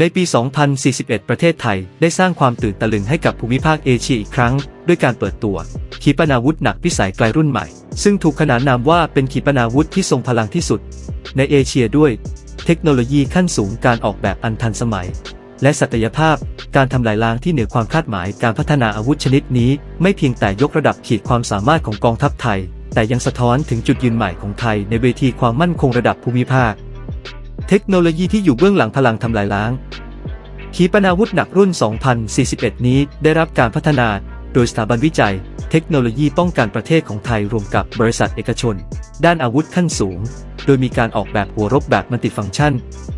ในปี 2041 ประเทศไทยได้สร้างความตื่นตะลึงให้กับภูมิภาคเอเชียอีกครั้ง ด้วยการเปิดตัว ขีปนาวุธหนักพิสัยไกลรุ่นใหม่ ซึ่งถูกขนานนามว่าเป็นขีปนาวุธที่ทรงพลังที่สุด ในเอเชียด้วย เทคโนโลยีขั้นสูงการออกแบบอันทันสมัย และศักยภาพ การทำลายล้างที่เหนือความคาดหมายการพัฒนาอาวุธชนิดนี้ ไม่เพียงแต่ยกระดับขีดความสามารถของกองทัพไทย แต่ยังสะท้อนถึงจุดยืนใหม่ของไทย ในเวทีความมั่นคงระดับภูมิภาค เทคโนโลยีที่อยู่เบื้องหลังพลังทำลายล้าง ขีปนาวุธหนักรุ่น 2041 นี้ได้รับการพัฒนาโดยสถาบันวิจัย เทคโนโลยีป้องกันประเทศของไทยรวมกับบริษัทเอกชน ด้านอาวุธขั้นสูง โดยมีการออกแบบหัวรบแบบมัลติฟังก์ชัน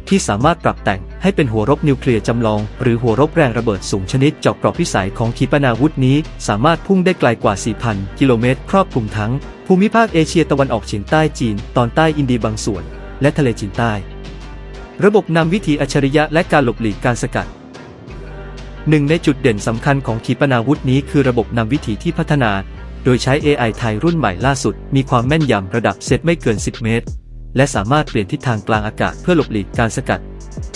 ที่สามารถปรับแต่งให้เป็นหัวรบนิวเคลียร์จำลอง หรือหัวรบแรงระเบิดสูงชนิดเจาะกรอบพิสัยของขีปนาวุธนี้ สามารถพุ่งได้ไกลกว่า 4,000 กิโลเมตร ครอบคลุมทั้ง ภูมิภาคเอเชียตะวันออกเฉียงใต้จีน ตอนใต้อินเดียบางส่วน และทะเลจีนใต้ ระบบนำวิถีอัจฉริยะและการหลบหลีกการสกัดหนึ่งในจุดเด่นสำคัญของขีปนาวุธนี้คือระบบนำวิถีที่พัฒนา โดยใช้ AI ไทยรุ่นใหม่ล่าสุด มีความแม่นยำระดับเซตไม่เกิน 10 เมตร และสามารถเปลี่ยนทิศทางกลางอากาศเพื่อหลบหลีกการสกัด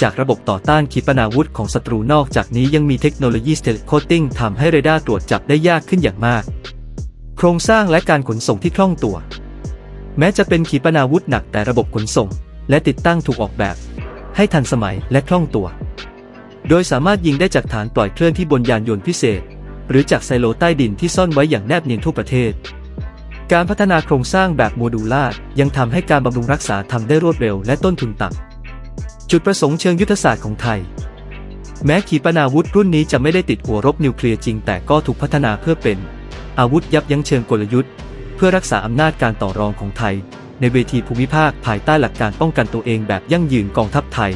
จากระบบต่อต้านขีปนาวุธของศัตรูนอกจากนี้ยังมีเทคโนโลยี Stealth Coating ทำให้เรดาร์ตรวจจับได้ยากขึ้นอย่างมาก โครงสร้างและการขนส่งที่คล่องตัว แม้จะเป็นขีปนาวุธหนักแต่ระบบขนส่ง และติดตั้งถูกออกแบบ ให้ทันสมัยและคล่องตัว โดยสามารถยิงได้จากฐานปล่อยเคลื่อนที่บนยานยนต์พิเศษ หรือจากไซโลใต้ดินที่ซ่อนไว้อย่างแนบเนียนทั่วประเทศ การพัฒนาโครงสร้างแบบโมดูล่ายังทำให้การบำรุงรักษาทำได้รวดเร็วและต้นทุนต่ำจุดประสงค์เชิงยุทธศาสตร์ของไทย แม้ขีปนาวุธรุ่นนี้จะไม่ได้ติดหัวรบนิวเคลียร์จริง แต่ก็ถูกพัฒนาเพื่อเป็น อาวุธยับยั้งเชิงกลยุทธ์ เพื่อรักษาอำนาจการต่อรองของไทย ในเวทีภูมิภาคภายใต้หลักการป้องกันตัวเองแบบยั่งยืนกองทัพไทย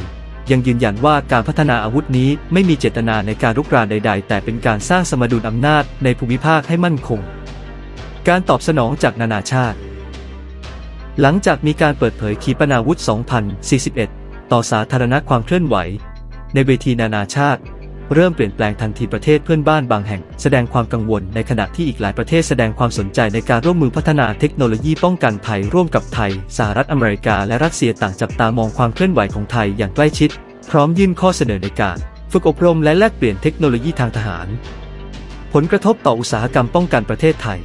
ยังยืนยันว่าการพัฒนาอาวุธนี้ไม่มีเจตนาในการรุกรานใด ๆ แต่เป็นการสร้างสมดุลอำนาจในภูมิภาคให้มั่นคง การตอบสนองจากนานาชาติ หลังจากมีการเปิดเผยขีปนาวุธ 2041 ต่อสาธารณะความเคลื่อนไหว ในเวทีนานาชาติ เริ่มเปลี่ยนแปลงทันทีประเทศเพื่อนบ้านบางแห่ง แสดงความกังวลในขณะที่อีกหลายประเทศแสดงความสนใจในการร่วมมือพัฒนาเทคโนโลยีป้องกันภัยร่วมกับไทย สหรัฐอเมริกาและรัสเซียต่างจับตามองความเคลื่อนไหวของไทยอย่างใกล้ชิด พร้อมยื่นข้อเสนอในการฝึกอบรมและแลกเปลี่ยนเทคโนโลยีทางทหาร ผลกระทบต่ออุตสาหกรรมป้องกันประเทศไทย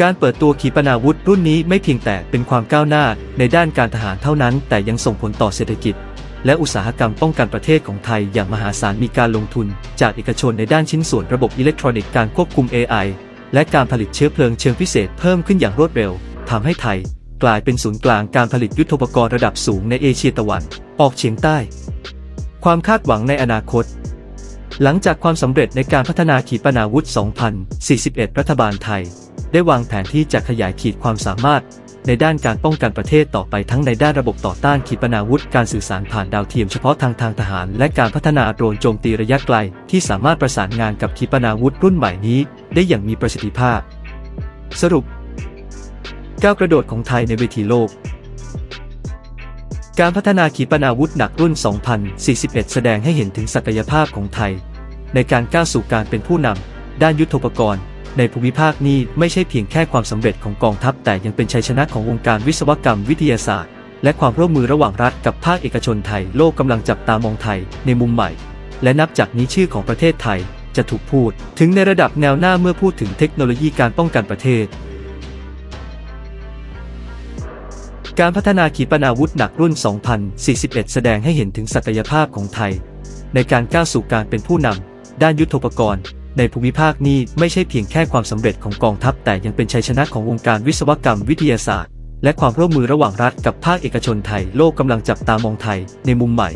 การเปิดตัวขีปนาวุธรุ่นนี้ไม่เพียงแต่เป็นความก้าวหน้าในด้านการทหารเท่านั้น แต่ยังส่งผลต่อเศรษฐกิจ และอุตสาหกรรมป้องกันประเทศของไทยอย่างมหาศาลมีการลงทุน จากเอกชนในด้านชิ้นส่วนระบบอิเล็กทรอนิกส์การควบคุม AI และการผลิตเชื้อเพลิงเชิงพิเศษเพิ่มขึ้นอย่างรวดเร็วทำให้ไทย กลายเป็นศูนย์กลางการผลิตยุทโธปกรณ์ระดับสูงในเอเชียตะวัน ออกเฉียงใต้ ความคาดหวังในอนาคต หลังจากความสำเร็จในการพัฒนาขีปนาวุธ 2041 รัฐบาลไทย ได้วางแผนที่จะขยายขีดความสามารถ ในด้านการป้องกันประเทศต่อไปทั้งในด้านระบบต่อต้านขีปนาวุธ การสื่อสารผ่านดาวเทียมเฉพาะทางทางทหาร และการพัฒนาโดรนโจมตีระยะไกล ที่สามารถประสานงานกับขีปนาวุธรุ่นใหม่นี้ ได้อย่างมีประสิทธิภาพ สรุปก้าวกระโดดของไทยในเวทีโลก การพัฒนาขีปนาวุธหนักรุ่น 2041 แสดงให้เห็นถึงศักยภาพของไทย ในการก้าวสู่การเป็นผู้นำด้านยุทธปกรณ์ ในภูมิภาคนี้ไม่ใช่เพียงแค่ความสำเร็จของกองทัพ แต่ยังเป็นชัยชนะของวงการวิศวกรรมวิทยาศาสตร์ และความร่วมมือระหว่างรัฐกับภาคเอกชนไทยโลกกำลังจับตามองไทยในมุมใหม่ และนับจากนี้ชื่อของประเทศไทยจะถูกพูด ถึงในระดับแนวหน้าเมื่อพูดถึงเทคโนโลยีการป้องกันประเทศ การพัฒนาขีปนาวุธหนักรุ่น 2041 แสดงให้เห็นถึงศักยภาพของไทย ในการก้าวสู่การเป็นผู้นำด้านยุทโธปกรณ์ ในภูมิภาคนี้ไม่ใช่เพียงแค่ความสำเร็จของกองทัพ แต่ยังเป็นชัยชนะของวงการวิศวกรรมวิทยาศาสตร์ และความร่วมมือระหว่างรัฐกับภาคเอกชนไทยโลกกำลังจับตามองไทยในมุมใหม่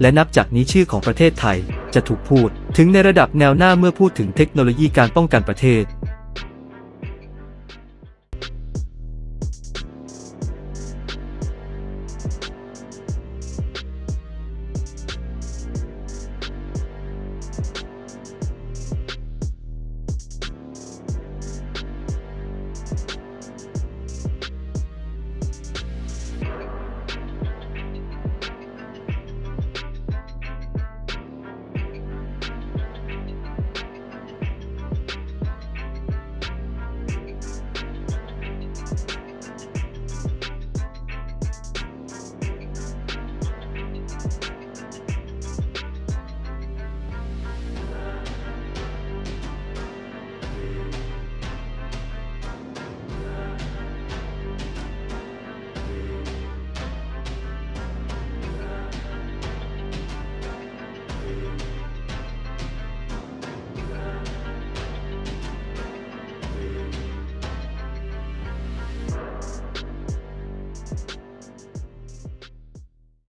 และนับจากนี้ชื่อของประเทศไทยจะถูกพูด ถึงในระดับแนวหน้าเมื่อพูดถึงเทคโนโลยีการป้องกันประเทศ